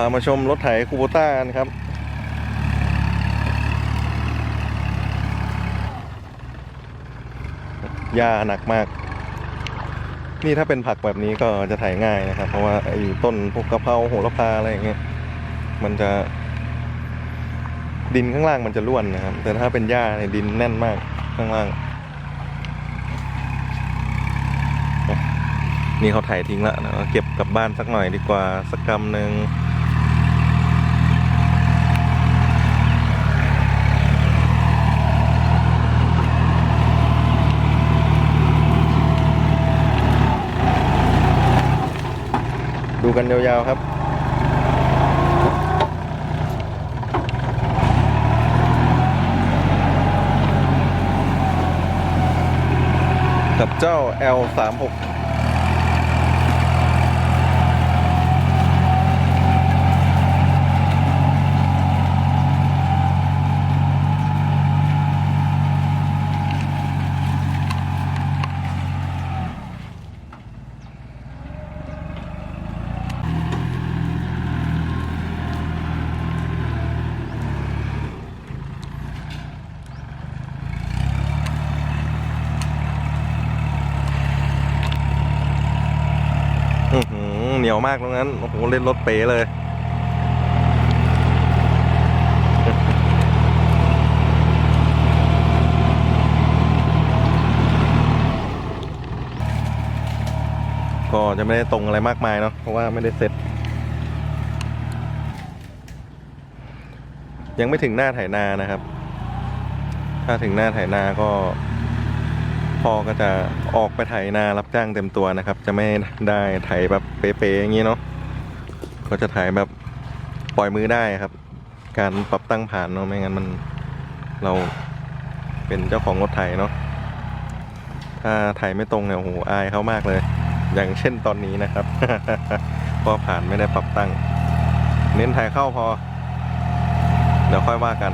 ามาชมรถไถคูโบต้ากันครับหญ้าหนักมาก นี่ถ้าเป็นผักแบบนี้ก็จะไถง่ายนะครับ เพราะว่าไอ้ต้นพวกกะเพราโหระพาอะไรอย่างเงี้ย มันจะ ดินข้างล่างมันจะร่วนนะครับ แต่ถ้าเป็นหญ้าเนี่ยดินแน่นมากข้างล่าง นี่เขาถ่ายทิ้งละนะเก็บกลับบ้านสักหน่อยดีกว่าสักกำหนึ่ง ดูกันยาวๆครับกับเจ้า L36 นียวมากตรงนั้น โอ้โห เล่นรถเป๋เลย ก็จะไม่ได้ตรงอะไรมากมายเนาะ เพราะว่าไม่ได้เซ็ตยังไม่ถึงหน้าไถนานะครับ ถ้าถึงหน้าไถนาก็ พ่อก็จะออกไปไถนารับจ้างเต็มตัวนะครับ จะไม่ได้ไถแบบเป๊ะๆอย่างนี้เนาะก็จะไถแบบปล่อยมือได้ครับ การปรับตั้งผ่านเนาะไม่งั้นมันเราเป็นเจ้าของรถไถเนาะถ้าไถไม่ตรงเนี่ยโอ้โหอายเขามากเลย อย่างเช่นตอนนี้นะครับพราะผ่านไม่ได้ปรับตั้ง เน้นไถเข้าพอ เดี๋ยวค่อยว่ากัน